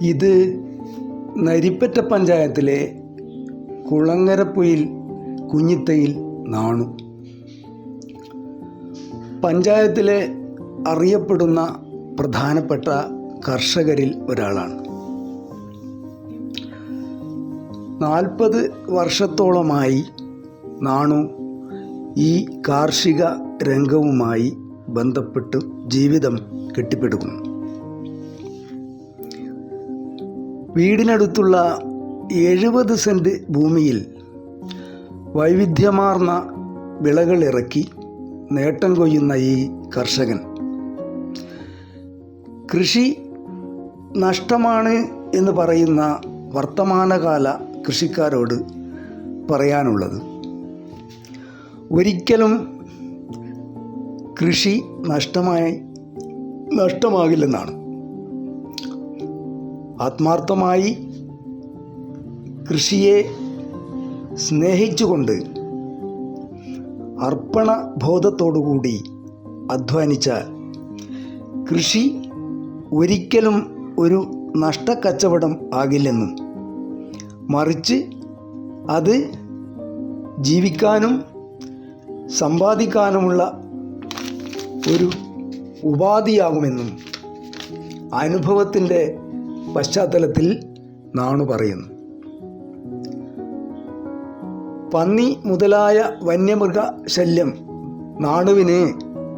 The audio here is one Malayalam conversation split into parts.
ഇത് നരിപ്പറ്റ പഞ്ചായത്തിലെ കുളങ്ങരപ്പുയിൽ കുഞ്ഞിത്തയിൽ നാണു. പഞ്ചായത്തിലെ അറിയപ്പെടുന്ന പ്രധാനപ്പെട്ട കർഷകരിൽ ഒരാളാണ്. നാൽപ്പത് വർഷത്തോളമായി നാണു ഈ കാർഷിക രംഗവുമായി ബന്ധപ്പെട്ട് ജീവിതം കെട്ടിപ്പടുക്കുന്നു. വീടിനടുത്തുള്ള എഴുപത് സെന്റ് ഭൂമിയിൽ വൈവിധ്യമാർന്ന വിളകൾ ഇറക്കി നേട്ടം കൊയ്യുന്ന ഈ കർഷകൻ. കൃഷി നഷ്ടമാണ് എന്ന് പറയുന്ന വർത്തമാനകാല കൃഷിക്കാരോട് പറയാനുള്ളത് ഒരിക്കലും കൃഷി നഷ്ടമായി നഷ്ടമാകില്ലെന്നാണ്. ആത്മാർത്ഥമായി കൃഷിയെ സ്നേഹിച്ചുകൊണ്ട് അർപ്പണ ബോധത്തോടുകൂടി അധ്വാനിച്ചാൽ കൃഷി ഒരിക്കലും ഒരു നഷ്ടക്കച്ചവടം ആകില്ലെന്നും മറിച്ച് അത് ജീവിക്കാനും സമ്പാദിക്കാനുമുള്ള ഒരു ഉപാധിയാകുമെന്നും അനുഭവത്തിന്റെ പശ്ചാത്തലത്തിൽ നാണു പറയുന്നു. പന്നി മുതലായ വന്യമൃഗ ശല്യം നാണുവിന്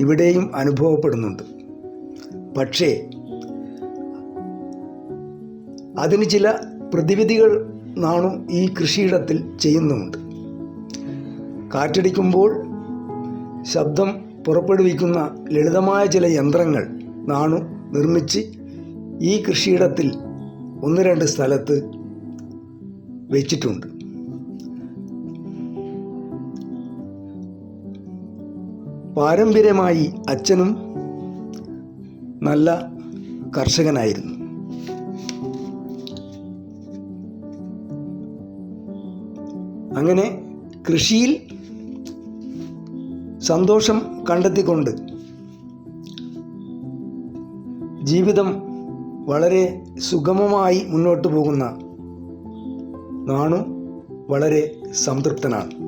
ഇവിടെയും അനുഭവപ്പെടുന്നുണ്ട്. പക്ഷേ അതിന് ചില പ്രതിവിധികൾ നാണു ഈ കൃഷിയിടത്തിൽ ചെയ്യുന്നുമുണ്ട്. കാറ്റടിക്കുമ്പോൾ ശബ്ദം പുറപ്പെടുവിക്കുന്ന ലളിതമായ ചില യന്ത്രങ്ങൾ നാണു നിർമ്മിച്ച് ഈ കൃഷിയിടത്തിൽ ഒന്ന് രണ്ട് സ്ഥലത്ത് വെച്ചിട്ടുണ്ട്. പാരമ്പര്യമായി അച്ഛനും നല്ല കർഷകനായിരുന്നു. അങ്ങനെ കൃഷിയിൽ സന്തോഷം കണ്ടെത്തിക്കൊണ്ട് ജീവിതം വളരെ സുഗമമായി മുന്നോട്ട് പോകുന്ന നാണു വളരെ സംതൃപ്തനാണ്.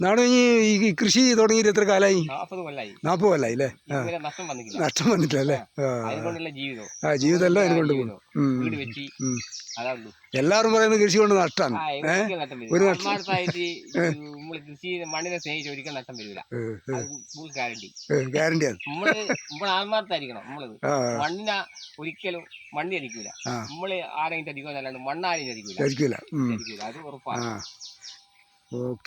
നാണു ഈ കൃഷി തുടങ്ങിയിട്ട് എത്ര കാലമായി നാപ്പത് കൊല്ലായി. നാൽപ്പത് കൊല്ലായി അല്ലേ? നഷ്ടം വന്നിട്ടില്ല. വന്നിട്ടല്ലേ ആ. ജീവിതം. എല്ലാം അതിന് കൊണ്ട് എല്ലാവരും പറയുന്നത് കൃഷി കൊണ്ട് നഷ്ടമാണ്. നഷ്ടം ഒരു നഷ്ടം- കൃഷി മണ്ണിനെ സ്നേഹിച്ച് ഒരിക്കലും നഷ്ടം വരില്ല. അത് ഫുൾ ഗ്യാരണ്ടി ഗ്യാരണ്ടിയാണ് നമ്മൾ നമ്മൾ ആത്മാർത്ഥമായിരിക്കണം. നമ്മളത് ആ. മണ്ണിനെ ഒരിക്കലും മണ്ണി അടിക്കൂല. ആ. നമ്മൾ ആരെങ്കിലും അടിക്കുക എന്നല്ലാണ്ട് മണ്ണാരെയും അടിക്കൂല കഴിക്കില്ല അത് ഉറപ്പാണ്. ഓക്കെ.